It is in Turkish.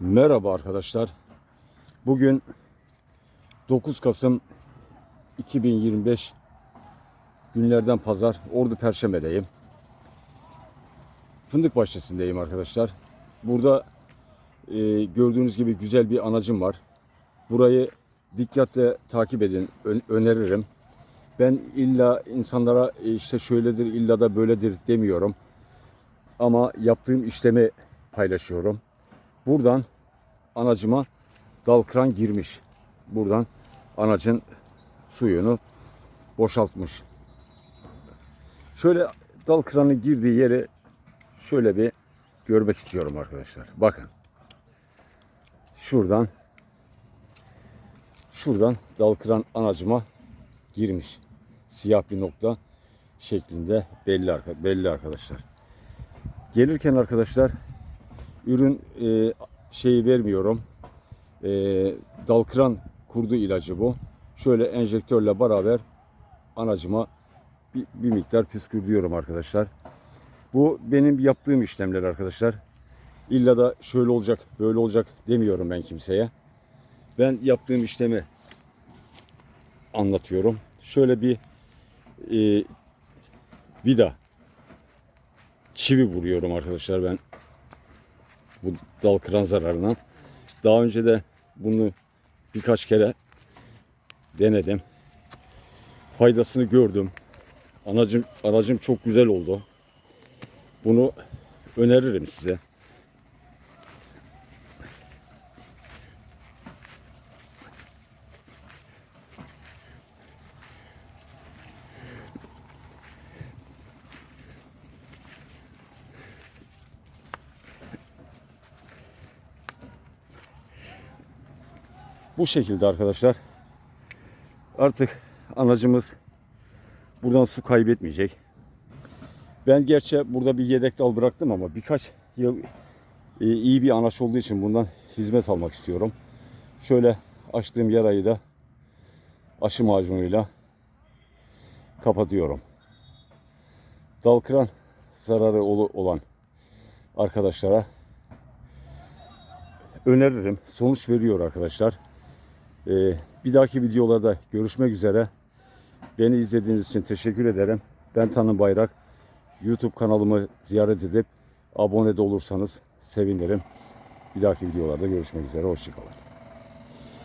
Merhaba arkadaşlar. Bugün 9 Kasım 2025 günlerden pazar Ordu Perşembe'deyim. Fındık bahçesindeyim arkadaşlar. Burada e, gördüğünüz gibi güzel bir anacım var. Burayı dikkatle takip edin. Ö- öneririm. Ben illa insanlara e, işte şöyledir illa da böyledir demiyorum. Ama yaptığım işlemi paylaşıyorum. Buradan anacıma dal kran girmiş. Buradan anacın suyunu boşaltmış. Şöyle dal kranın girdiği yeri şöyle bir görmek istiyorum arkadaşlar. Bakın. Şuradan şuradan dal kran anacıma girmiş. Siyah bir nokta şeklinde belli belli arkadaşlar. Gelirken arkadaşlar ürün e, şeyi vermiyorum. E, dalkıran kurdu ilacı bu. Şöyle enjektörle beraber anacıma bir, bir miktar püskürtüyorum arkadaşlar. Bu benim yaptığım işlemler arkadaşlar. İlla da şöyle olacak, böyle olacak demiyorum ben kimseye. Ben yaptığım işlemi anlatıyorum. Şöyle bir e, vida çivi vuruyorum arkadaşlar ben bu dal kıran zararına. Daha önce de bunu birkaç kere denedim. Faydasını gördüm. Anacım, aracım çok güzel oldu. Bunu öneririm size. Bu şekilde arkadaşlar. Artık anacımız buradan su kaybetmeyecek. Ben gerçi burada bir yedek dal bıraktım ama birkaç yıl e, iyi bir anaç olduğu için bundan hizmet almak istiyorum. Şöyle açtığım yarayı da aşı macunuyla kapatıyorum. Dal kıran zararı olan arkadaşlara öneririm. Sonuç veriyor arkadaşlar. Ee, bir dahaki videolarda görüşmek üzere. Beni izlediğiniz için teşekkür ederim. Ben Tanım Bayrak. YouTube kanalımı ziyaret edip abone de olursanız sevinirim. Bir dahaki videolarda görüşmek üzere. Hoşçakalın.